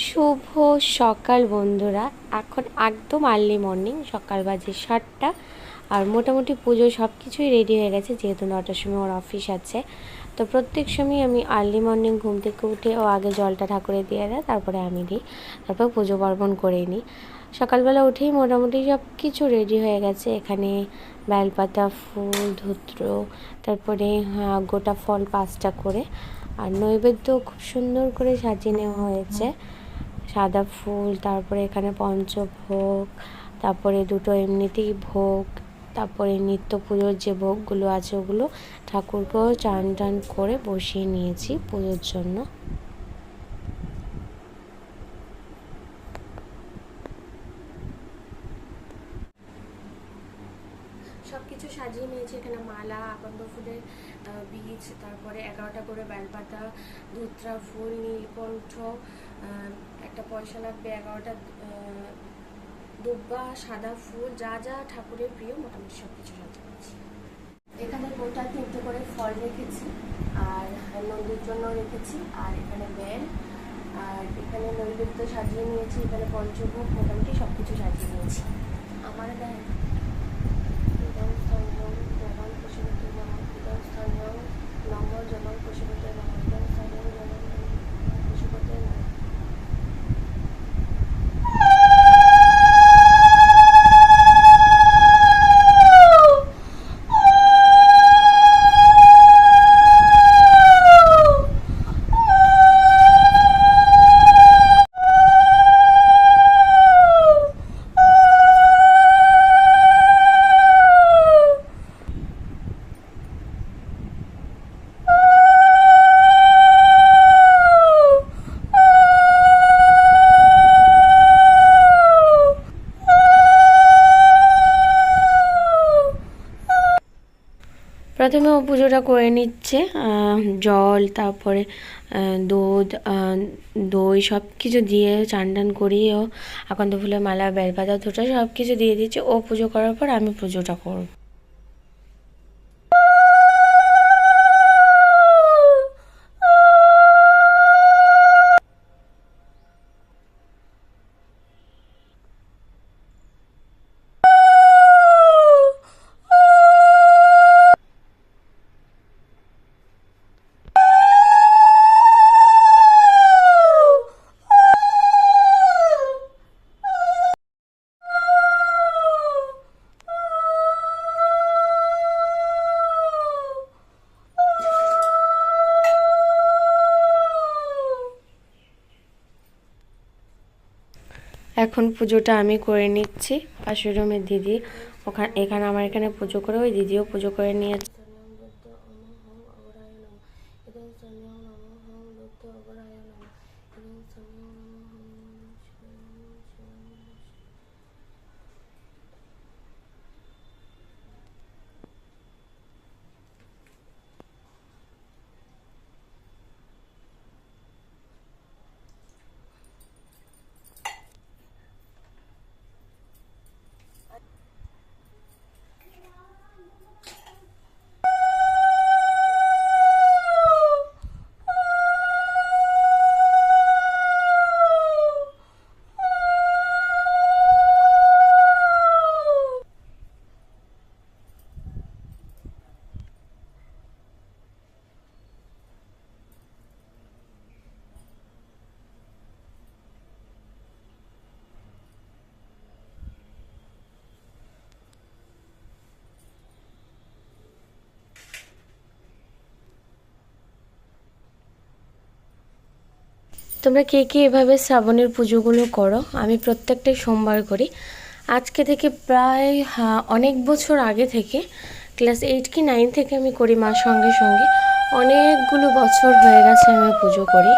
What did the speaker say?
শুভ সকাল বন্ধুরা। এখন একদম আর্লি মর্নিং সকাল বাজে সাতটা। আর মোটামুটি পুজো সব কিছুই রেডি হয়ে গেছে যেহেতু নটার সময় ওর অফিস আছে। তো প্রত্যেক সময় আমি আর্লি মর্নিং ঘুম থেকে উঠে ও আগে জলটা ঠাকুরে দিয়ে দেয় তারপরে আমি দিই। তারপর পুজো পার্বণ করে নিই। সকালবেলা উঠেই মোটামুটি সব কিছু রেডি হয়ে গেছে। এখানে বেলপাতা ফুল ধুত্র তারপরে আহ, গোটা ফল পাঁচটা করে। আর নৈবেদ্য খুব সুন্দর করে সাজিয়ে নেওয়া হয়েছে। সাদা ফুল, তারপরে এখানে পঞ্চভোগ, তারপরে দুটো এমনিতেই ভোগ, তারপরে নিত্য পুজোর যে ভোগগুলো আছে ওগুলো ঠাকুরকেও চান টান করে বসিয়ে নিয়েছি পুজোর জন্য। সব কিছু সাজিয়ে নিয়েছি। এখানে মালা আকন্দ ফুলের বীজ, তারপরে এগারোটা করে বেলপাতা, ধুত্রা, ফুল, নীলকণ্ঠ একটা পয়সা লাগবে, এগারোটা দুব্বা, সাদা ফুল, যা যা ঠাকুরের প্রিয়, মোটামুটি সব কিছু সাজিয়ে নিয়েছি। এখানে গোটা তিনটে করে ফল রেখেছি, আর নন্দীর জন্য রেখেছি, আর এখানে বেল, আর এখানে নৈবেদ্য সাজিয়ে নিয়েছি, এখানে পঞ্চভোগ, মোটামুটি সব কিছু সাজিয়ে নিয়েছি। আমার দেয় প্রথমে ও পুজোটা করে নিচ্ছে জল, তারপরে দুধ দই সব কিছু দিয়ে চান টান করিয়ে ও আকন্দ ফুলের মালা, বেলপাতা দুটো সব কিছু দিয়ে দিচ্ছে। ও পুজো করার পর আমি পুজোটা করব। এখন পুজোটা আমি করে নিচ্ছি। পাশের রুমের দিদি ওখানে এখানে, আমার এখানে পুজো করে, ওই দিদিও পুজো করে নিয়েছে। তোমরা কে কে এভাবে শ্রাবণের পুজোগুলো করো? আমি প্রত্যেকটাই সোমবার করি। আজকে থেকে প্রায় অনেক বছর আগে থেকে, ক্লাস এইট কি নাইন থেকে আমি করি মার সঙ্গে সঙ্গে। অনেকগুলো বছর হয়ে গেছে আমি পুজো করি।